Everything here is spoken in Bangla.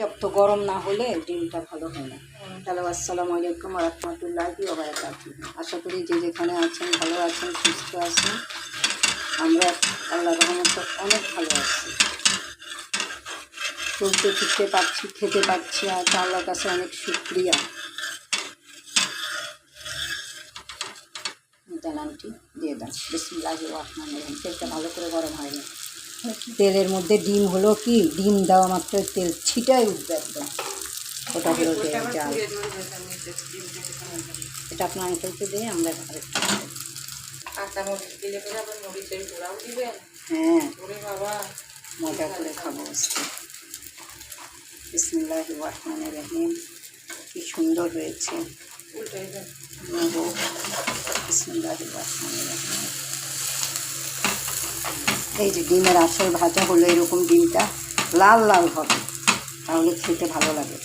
পর্যাপ্ত গরম না হলে ডিমটা ভালো হয় না। হ্যালো, আসসালামু আলাইকুম রহমতুল্লাহি আশা করি যে যেখানে আছেন, ভালো আছেন, সুস্থ আছেন, আমরা আল্লাহ রহমত অনেক ভালো আছি। চলতে ফিরতে পারছি, খেতে পারছি, আর আল্লাহর কাছে অনেক শুক্রিয়া। জানানটি দিয়ে দেন। বিসমিল্লাহ রহমান রহিম। তেলটা ভালো করে গরম হয়নি। তেলের মধ্যে ডিম হলো কি? ডিম দেওয়া মাত্র তেল ছিটাই উঠবে একদম। ওটা হলো জাল এটা আপনার আঙ্কেলকে দিয়ে আমরা আরেকটু খাব। কাঁচা মরিচ দিলে আবার মরিচের গুঁড়াও দিবেন হ্যাঁ। ওরে বাবা। মজা করে খাব বিসমিল্লাহ রহমান রহিম। কি সুন্দর হয়েছে। বিসমিল্লাহ রহমান রহিম। এই যে ডিমের আসল ভাজা হলো এরকম ডিমটা লাল লাল হবে। তাহলে খেতে ভালো লাগে।